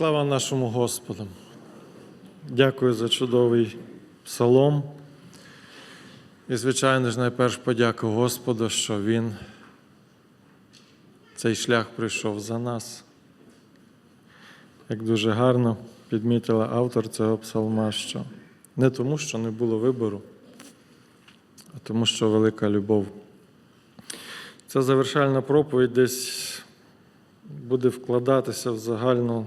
Слава нашому Господу. Дякую за чудовий псалом. І, звичайно ж, найперш подяку Господу, що Він цей шлях пройшов за нас. Як дуже гарно підмітила автор цього псалма, що не тому, що не було вибору, а тому, що велика любов. Ця завершальна проповідь десь буде вкладатися в загальну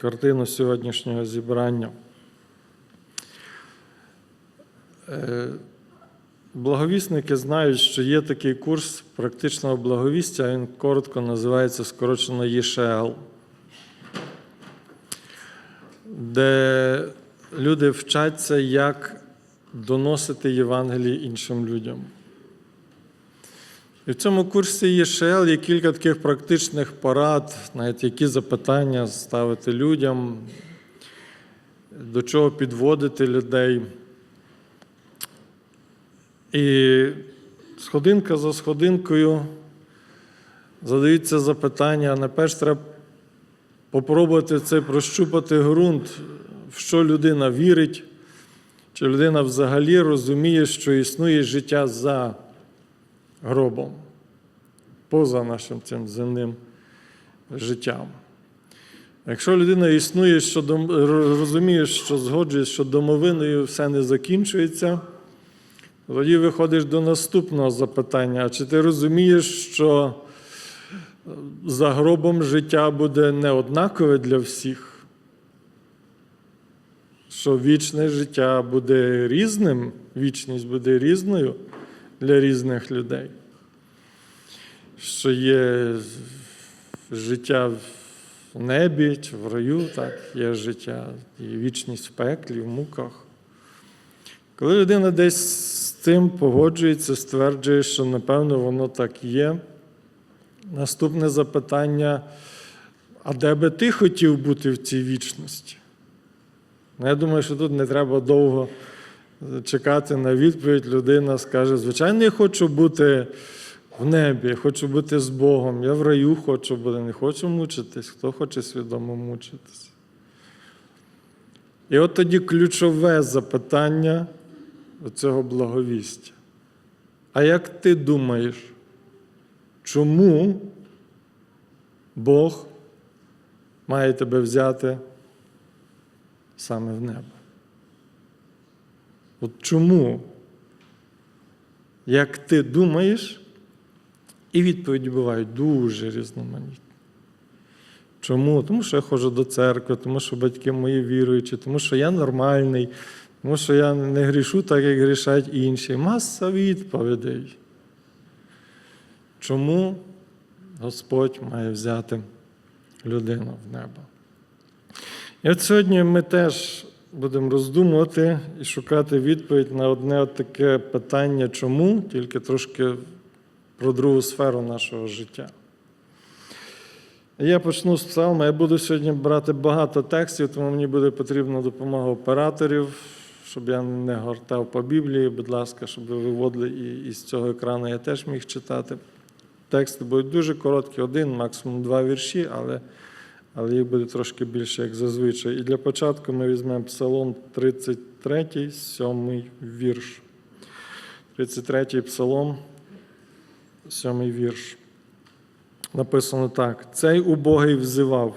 картину сьогоднішнього зібрання. Е, Благовісники знають, що є такий курс практичного благовістя, він коротко називається скорочено ЄШЛ, де люди вчаться, як доносити Євангеліє іншим людям. І в цьому курсі ЄШЛ є кілька таких практичних порад, навіть які запитання ставити людям, до чого підводити людей. І сходинка за сходинкою задаються запитання, найперш треба попробувати це прощупати ґрунт, в що людина вірить, чи людина взагалі розуміє, що існує життя за гробом, поза нашим цим земним життям. Якщо людина існує, що дом... розуміє, що згоджується, що домовиною все не закінчується, тоді виходиш до наступного запитання: а чи ти розумієш, що за гробом життя буде не однакове для всіх? Що вічне життя буде різним, вічність буде різною для різних людей? Що є життя в небі чи в раю, так, є життя і вічність в пеклі, в муках. Коли людина десь з цим погоджується, стверджує, що напевно воно так є, наступне запитання: а де би ти хотів бути в цій вічності? Ну, Я думаю, що тут не треба довго чекати на відповідь. Людина скаже: звичайно, я хочу бути в небі, хочу бути з Богом, я в раю хочу бути, не хочу мучитись, хто хоче свідомо мучитись. І от тоді ключове запитання цього благовістя. А як ти думаєш, чому Бог має тебе взяти саме в небо? От чому? Як ти думаєш, і відповіді бувають дуже різноманітні. Чому? Тому що я ходжу до церкви, тому що батьки мої віруючі, тому що я нормальний, тому що я не грішу так, як грішать інші. Маса відповідей. Чому Господь має взяти людину в небо? І от сьогодні ми теж будемо роздумувати і шукати відповідь на одне таке питання, чому, тільки трошки про другу сферу нашого життя. Я почну з псалма. Я буду сьогодні брати багато текстів, тому мені буде потрібна допомога операторів, щоб я не гортав по Біблії, будь ласка, щоб ви виводили і з цього екрану я теж міг читати. Тексти будуть дуже короткі, один, максимум два вірші, але але їх буде трошки більше, як зазвичай. І для початку ми візьмемо Псалом 33, 7 вірш. 33 псалом, 7 вірш. Написано так: цей убогий взивав,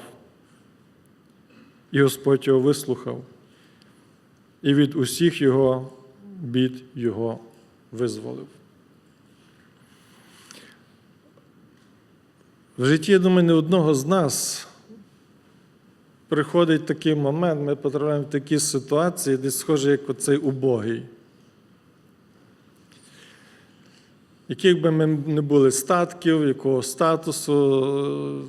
і Господь його вислухав, і від усіх його бід його визволив. В житті, я думаю, не одного з нас приходить такий момент, ми потрапляємо в такі ситуації, десь схоже, як оцей убогий. Яких би ми не були статків, якого статусу,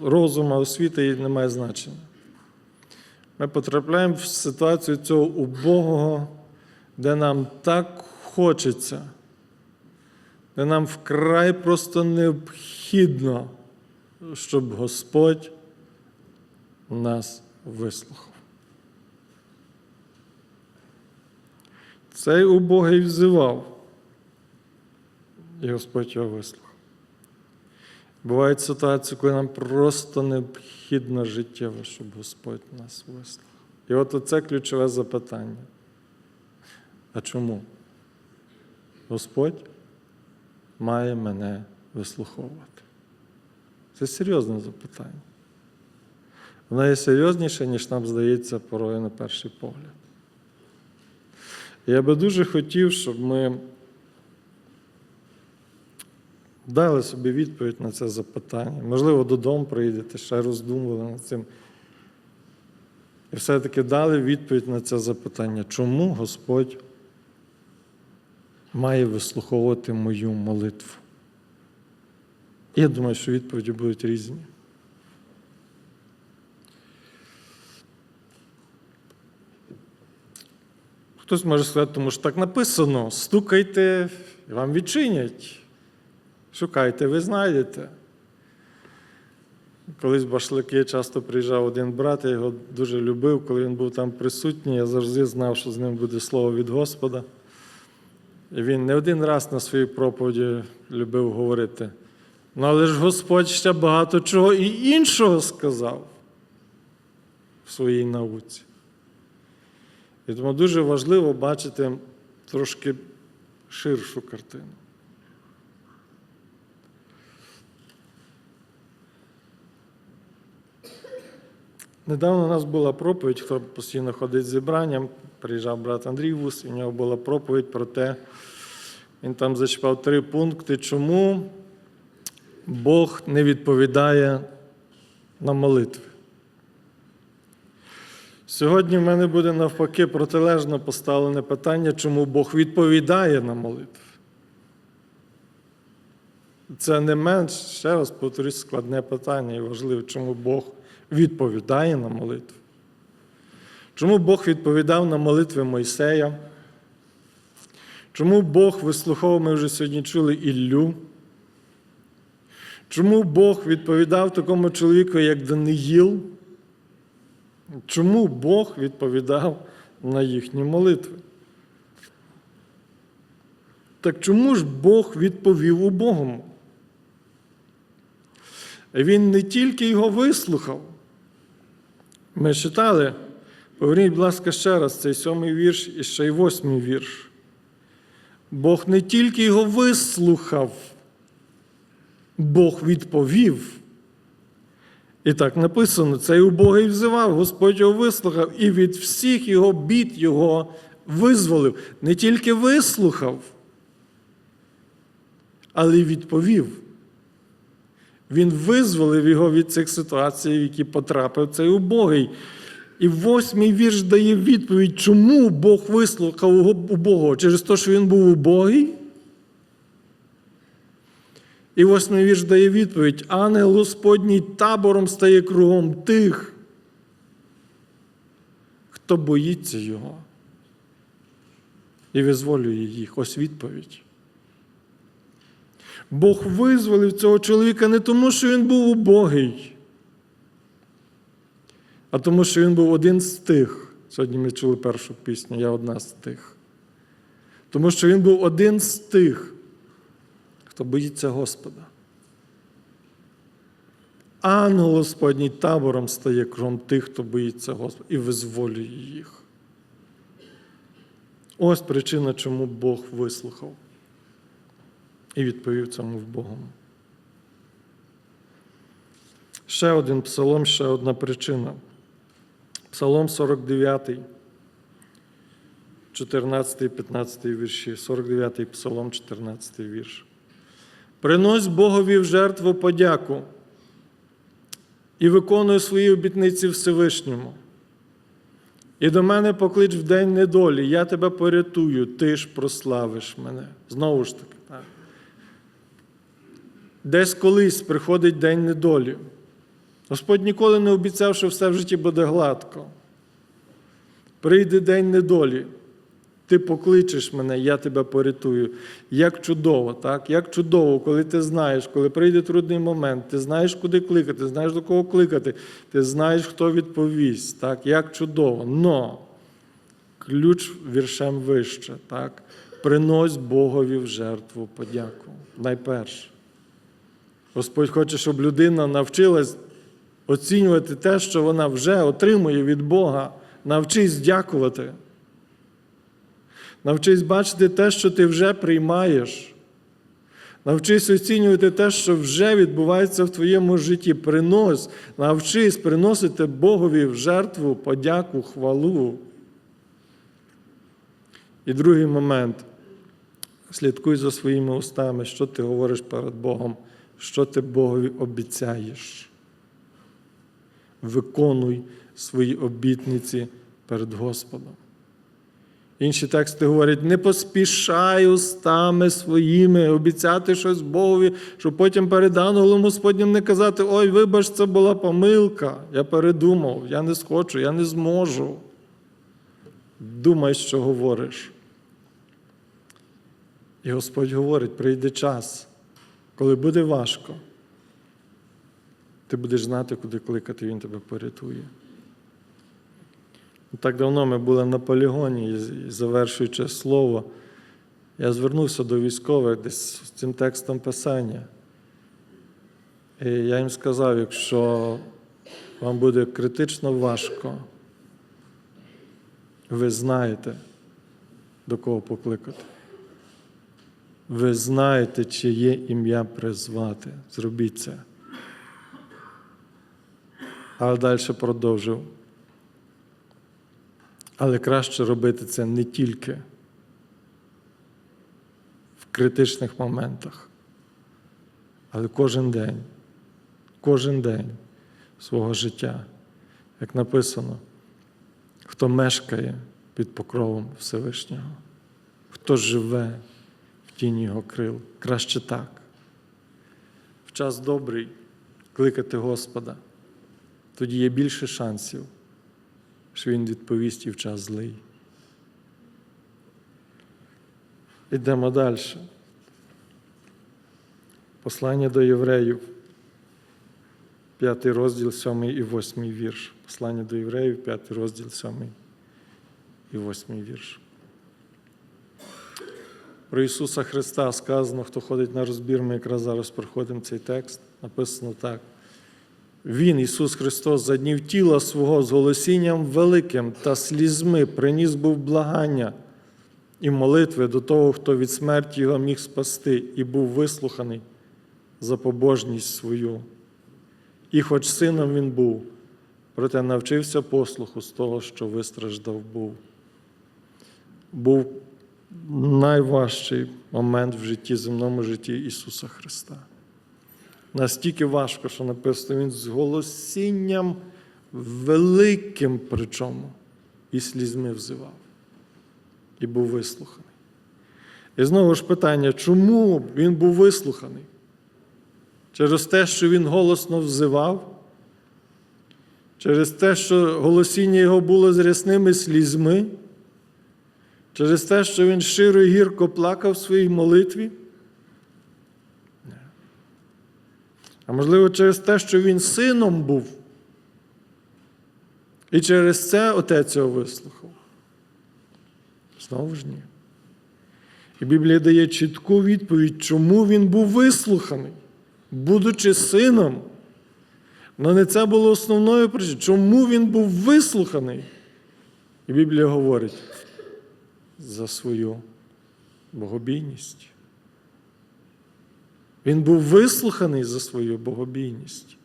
розуму, освіти не має значення. Ми потрапляємо в ситуацію цього убогого, де нам так хочеться, де нам вкрай просто необхідно, щоб Господь нас вислухав. Цей убогий взивав, і Господь його вислухав. Бувають ситуації, коли нам просто необхідно життєво, щоб Господь нас вислухав. І от оце ключове запитання. А чому? Господь має мене вислуховувати. Це серйозне запитання. Воно є серйозніше, ніж нам здається порою на перший погляд. Я би дуже хотів, щоб ми дали собі відповідь на це запитання. Можливо, додому прийдете, ще роздумували над цим. І все-таки дали відповідь на це запитання, чому Господь має вислуховувати мою молитву? Я думаю, що відповіді будуть різні. Хтось може сказати, тому що так написано: стукайте, і вам відчинять. Шукайте, ви знайдете. Колись башлики часто приїжджав один брат, я його дуже любив, коли він був там присутній, я завжди знав, що з ним буде слово від Господа. І він не один раз на своїй проповіді любив говорити. Ну, але ж Господь ще багато чого і іншого сказав в своїй науці. І тому дуже важливо бачити трошки ширшу картину. Недавно у нас була проповідь, хто постійно ходить з зібранням, приїжджав брат Андрій Вус, і в нього була проповідь про те, він там зачіпав три пункти, чому Бог не відповідає на молитви. Сьогодні в мене буде навпаки протилежно поставлене питання, чому Бог відповідає на молитви. Це не менш, ще раз повторюсь, складне питання і важливе, чому Бог відповідає на молитву. Чому Бог відповідав на молитви Мойсея? Чому Бог вислуховував, ми вже сьогодні чули Іллю? Чому Бог відповідав такому чоловіку, як Даниїл? Чому Бог відповідав на їхні молитви? Так чому ж Бог відповів убогому? Він не тільки його вислухав. Ми читали, поверніть, будь ласка, ще раз цей сьомий вірш і ще й восьмий вірш. Бог не тільки його вислухав, Бог відповів. І так написано: цей убогий взивав, Господь його вислухав і від всіх його бід його визволив. Не тільки вислухав, але й відповів. Він визволив його від цих ситуацій, в які потрапив цей убогий. І восьмий вірш дає відповідь, чому Бог вислухав убогого? Через те, що він був убогий? І восьмий вірш дає відповідь: ангел Господній табором стає кругом тих, хто боїться його. І визволює їх. Ось відповідь. Бог визволив цього чоловіка не тому, що він був убогий, а тому, що він був один з тих. Сьогодні ми чули першу пісню, я одна з тих. Тому що він був один з тих, хто боїться Господа. Ангел Господній табором стає кругом тих, хто боїться Господа, і визволює їх. Ось причина, чому Бог вислухав і відповів цьому в Богом. Ще один псалом, ще одна причина. Псалом 49, 14, 15 вірші, 49 псалом, 14 вірш. Принось Богові в жертву подяку і виконую свої обітниці Всевишньому. І до мене поклич в день недолі, я тебе порятую, ти ж прославиш мене. Знову ж таки, так. Десь колись приходить день недолі. Господь ніколи не обіцяв, що все в житті буде гладко. Прийде день недолі. Ти покличеш мене, я тебе порятую. Як чудово, так? Як чудово, коли ти знаєш, коли прийде трудний момент, ти знаєш, куди кликати, знаєш до кого кликати, ти знаєш, хто відповість. Так? Як чудово. Но ключ віршем вище. Так? Принось Богові в жертву подяку. Найперше. Господь хоче, щоб людина навчилась оцінювати те, що вона вже отримує від Бога. Навчись дякувати. Навчись бачити те, що ти вже приймаєш. Навчись оцінювати те, що вже відбувається в твоєму житті. Принось, навчись приносити Богові в жертву, подяку, хвалу. І другий момент. Слідкуй за своїми устами, що ти говориш перед Богом, що ти Богові обіцяєш. Виконуй свої обітниці перед Господом. Інші тексти говорять: не поспішай устами своїми обіцяти щось Богові, щоб потім перед ангелом Господнім не казати: Ой, вибач, це була помилка, я передумав, я не схочу, я не зможу. Думай, що говориш. І Господь говорить: прийде час, коли буде важко, ти будеш знати, куди кликати, Він тебе порятує. Так давно ми були на полігоні, завершуючи слово, я звернувся до військових десь з цим текстом писання. І я їм сказав, якщо вам буде критично важко, ви знаєте, до кого покликати. Ви знаєте, чи є ім'я призвати. Зробіть це. А далі продовжив. Але краще робити це не тільки в критичних моментах, але кожен день, кожен день свого життя, як написано, хто мешкає під покровом Всевишнього, хто живе в тіні його крил, краще так. В час добрий кликати Господа, тоді є більше шансів що він відповість і в час злий. Ідемо далі. Послання до євреїв, п'ятий розділ, сьомий і восьмий вірш. Послання до євреїв, п'ятий розділ, сьомий і восьмий вірш. Про Ісуса Христа сказано, хто ходить на розбір, ми якраз зараз проходимо цей текст. Написано так. Він, Ісус Христос, за днів тіла свого з голосінням великим та слізьми приніс був благання і молитви до того, хто від смерті його міг спасти, і був вислуханий за побожність свою. І хоч сином він був, проте навчився послуху з того, що вистраждав був. Був найважчий момент в житті, земному житті Ісуса Христа. Настільки важко, що написано він з голосінням великим, причому, і слізьми взивав, і був вислуханий. І знову ж питання, чому він був вислуханий? Через те, що він голосно взивав, через те, що голосіння його було з рясними слізьми, через те, що він щиро і гірко плакав в своїй молитві. А можливо, через те, що він сином був. І через це отець його вислухав. Знову ж ні. І Біблія дає чітку відповідь, чому він був вислуханий, будучи сином. Але не це було основною причиною. Чому він був вислуханий? І Біблія говорить за свою богобійність. Він був вислуханий за свою богобійність.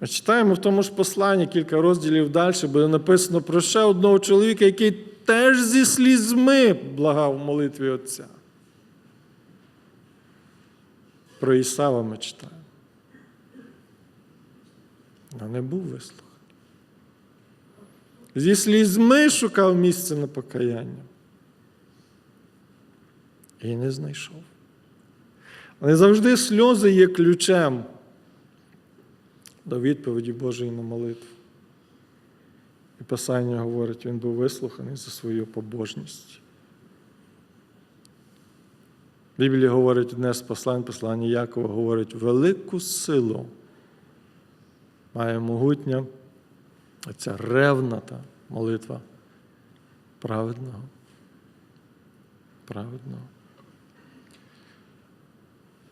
Ми читаємо в тому ж посланні кілька розділів далі, буде написано про ще одного чоловіка, який теж зі слізьми благав молитві Отця. Про Ісава ми читаємо. Але не був вислуханий. Зі слізьми шукав місце на покаяння. І не знайшов. Але завжди сльози є ключем до відповіді Божої на молитву. І Писання говорить, він був вислуханий за свою побожність. Біблія говорить одне з послань, послання Якова говорить, велику силу має могутня, ця ревната молитва праведного. Праведного.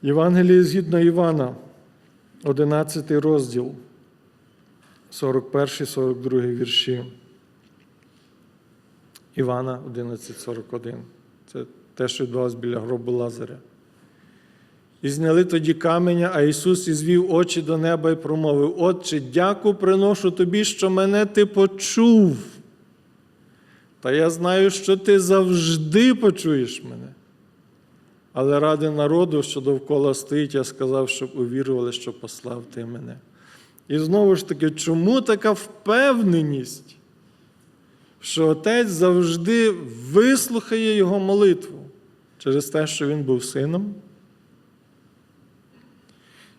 Євангеліє згідно Івана, 11 розділ, 41-42 вірші. Івана 11.41. Це те, що відбувалося біля гробу Лазаря. І зняли тоді каменя, а Ісус ізвів очі до неба і промовив: Отче, дяку приношу тобі, що мене ти почув. Та я знаю, що ти завжди почуєш мене. Але ради народу, що довкола стоїть, я сказав, щоб увірували, що послав ти мене. І знову ж таки, чому така впевненість, що Отець завжди вислухає його молитву через те, що він був сином?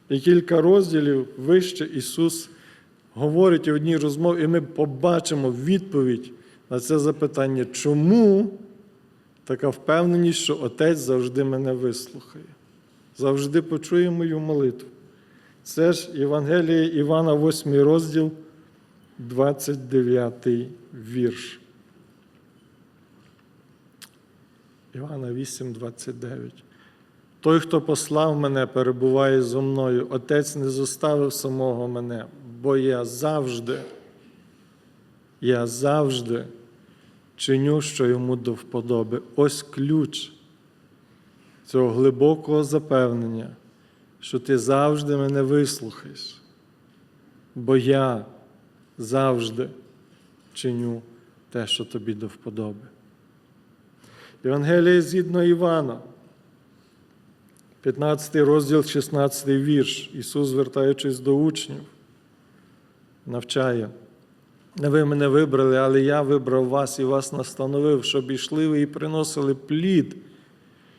І кілька розділів вище Ісус говорить у одній розмові, і ми побачимо відповідь на це запитання, чому така впевненість, що Отець завжди мене вислухає, завжди почує мою молитву. Це ж Євангеліє Івана, 8 розділ, 29 вірш. Івана 8, 29. Той, хто послав мене, перебуває зо мною. Отець не зоставив самого мене, бо я завжди, я завжди чиню, що йому до вподоби. Ось ключ цього глибокого запевнення, що ти завжди мене вислухаєш, бо я завжди чиню те, що тобі до вподоби. Євангеліє згідно Івана. 15 розділ, 16 вірш. Ісус, звертаючись до учнів, навчає. Не ви мене вибрали, але я вибрав вас і вас настановив, щоб ішли ви і приносили плід,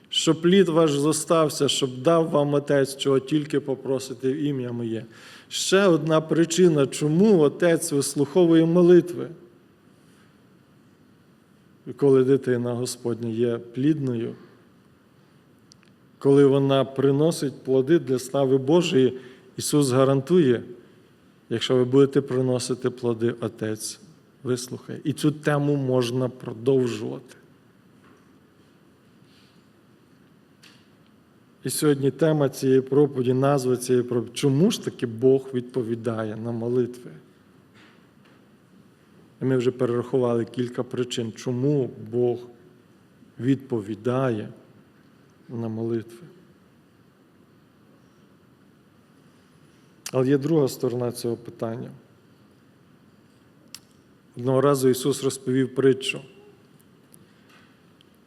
щоб плід ваш зостався, щоб дав вам Отець, чого тільки попросите в ім'я моє. Ще одна причина, чому Отець вислуховує молитви. Коли дитина Господня є плідною, коли вона приносить плоди для слави Божої, Ісус гарантує, якщо ви будете приносити плоди, Отець вислухає. І цю тему можна продовжувати. І сьогодні тема цієї проповіді, назва цієї проповіді, чому ж таки Бог відповідає на молитви? І ми вже перерахували кілька причин, чому Бог відповідає на молитви. Але є друга сторона цього питання. Одного разу Ісус розповів притчу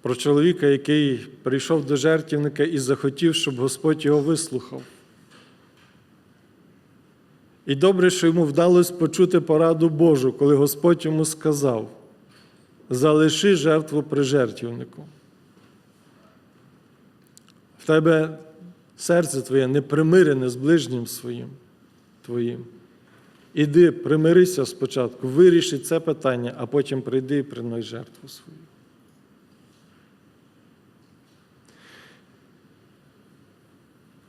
про чоловіка, який прийшов до жертівника і захотів, щоб Господь його вислухав. І добре, що йому вдалося почути пораду Божу, коли Господь йому сказав: залиши жертву при жертвівнику. В тебе серце твоє не примирене з ближнім своїм твоїм. Іди, примирися спочатку, виріши це питання, а потім прийди і принось жертву свою.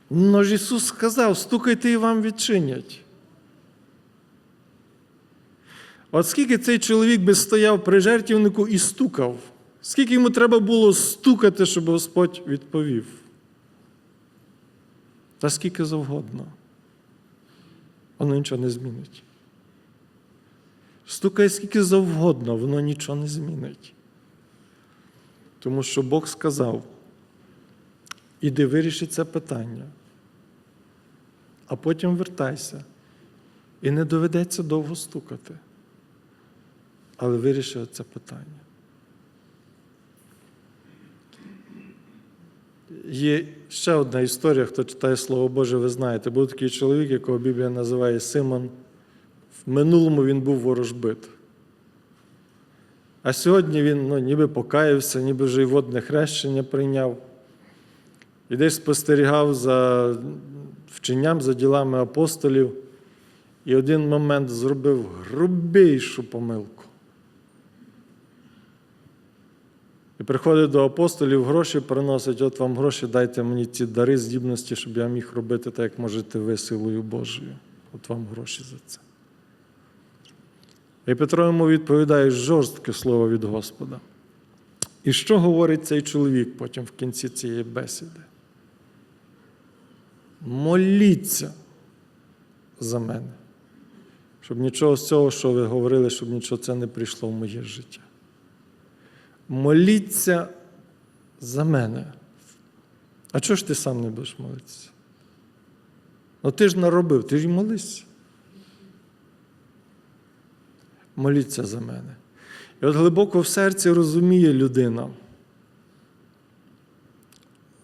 Но ж Ісус сказав, стукайте і вам відчинять. От скільки цей чоловік би стояв при жертвівнику і стукав, скільки йому треба було стукати, щоб Господь відповів? Та скільки завгодно. Воно нічого не змінить. Стукає скільки завгодно, воно нічого не змінить. Тому що Бог сказав, іди виріши це питання, а потім вертайся. І не доведеться довго стукати. Але вирішив це питання. Є ще одна історія, хто читає Слово Боже, ви знаєте. Був такий чоловік, якого Біблія називає Симон. В минулому він був ворожбит. А сьогодні він ну, ніби покаявся, ніби вже й водне хрещення прийняв. І десь спостерігав за вченням, за ділами апостолів. І один момент зробив грубішу помилку. І приходить до апостолів, гроші приносить, от вам гроші, дайте мені ці дари здібності, щоб я міг робити так, як можете ви силою Божою. От вам гроші за це. І Петро йому відповідає жорстке слово від Господа. І що говорить цей чоловік потім в кінці цієї бесіди? моліться за мене. Щоб нічого з цього, що ви говорили, щоб нічого це не прийшло в моє життя. Моліться за мене. А чого ж ти сам не будеш молитися? Ну ти ж наробив, ти ж молишся. Моліться за мене. І от глибоко в серці розуміє людина,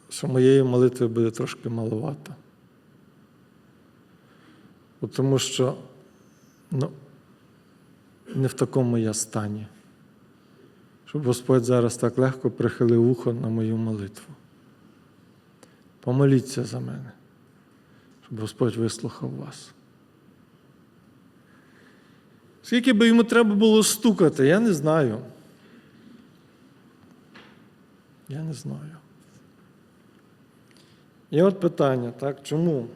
що моєї молитви буде трошки маловато. Тому що ну, не в такому я стані, щоб Господь зараз так легко прихилив вухо на мою молитву. Помоліться за мене, щоб Господь вислухав вас. Скільки би йому треба було стукати, я не знаю. Я не знаю. І от питання, так, чому?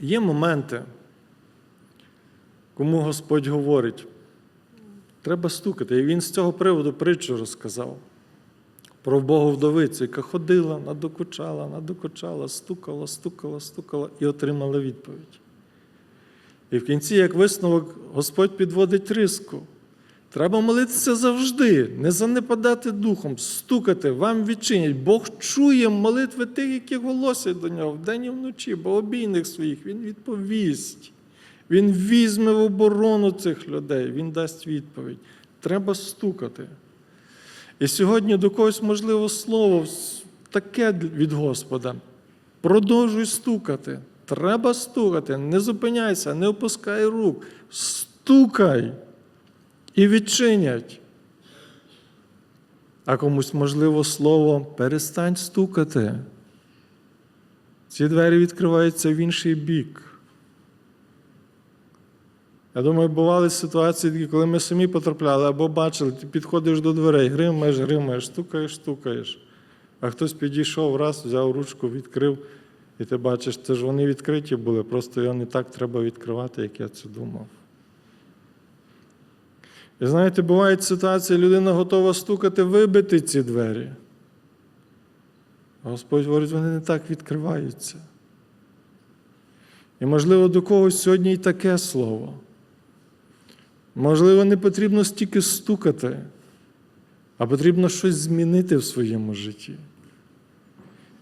Є моменти, кому Господь говорить, треба стукати. І він з цього приводу притчу розказав про Богу вдовицю, яка ходила, надокучала, надокучала, стукала, стукала, стукала і отримала відповідь. І в кінці, як висновок, Господь підводить риску. Треба молитися завжди, не занепадати духом, стукати, вам відчинять. Бог чує молитви тих, які голосять до нього вдень і вночі, бо обійних своїх Він відповість. Він візьме в оборону цих людей, Він дасть відповідь. Треба стукати. І сьогодні до когось, можливо, слово таке від Господа. Продовжуй стукати. Треба стукати. Не зупиняйся, не опускай рук. Стукай і відчинять. А комусь, можливо, слово перестань стукати. Ці двері відкриваються в інший бік. Я думаю, бували ситуації, коли ми самі потрапляли або бачили, ти підходиш до дверей, гримаєш, гримаєш, стукаєш, стукаєш. А хтось підійшов раз, взяв ручку, відкрив, і ти бачиш, це ж вони відкриті були, просто його не так треба відкривати, як я це думав. І знаєте, бувають ситуації, людина готова стукати, вибити ці двері. А Господь говорить, вони не так відкриваються. І, можливо, до когось сьогодні і таке слово. Можливо, не потрібно стільки стукати, а потрібно щось змінити в своєму житті.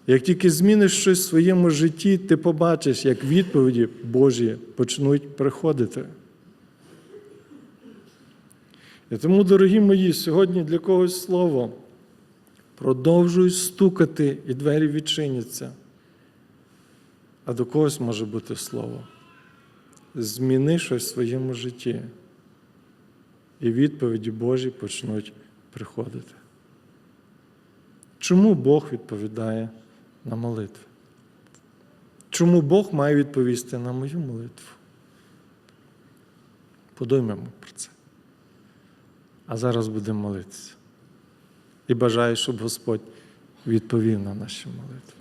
Як тільки зміниш щось в своєму житті, ти побачиш, як відповіді Божі почнуть приходити. І тому, дорогі мої, сьогодні для когось слово. Продовжуй стукати, і двері відчиняться. А до когось може бути слово. Зміни щось в своєму житті. І відповіді Божі почнуть приходити. Чому Бог відповідає на молитви? Чому Бог має відповісти на мою молитву? Подумаємо про це. А зараз будемо молитися. І бажаю, щоб Господь відповів на наші молитви.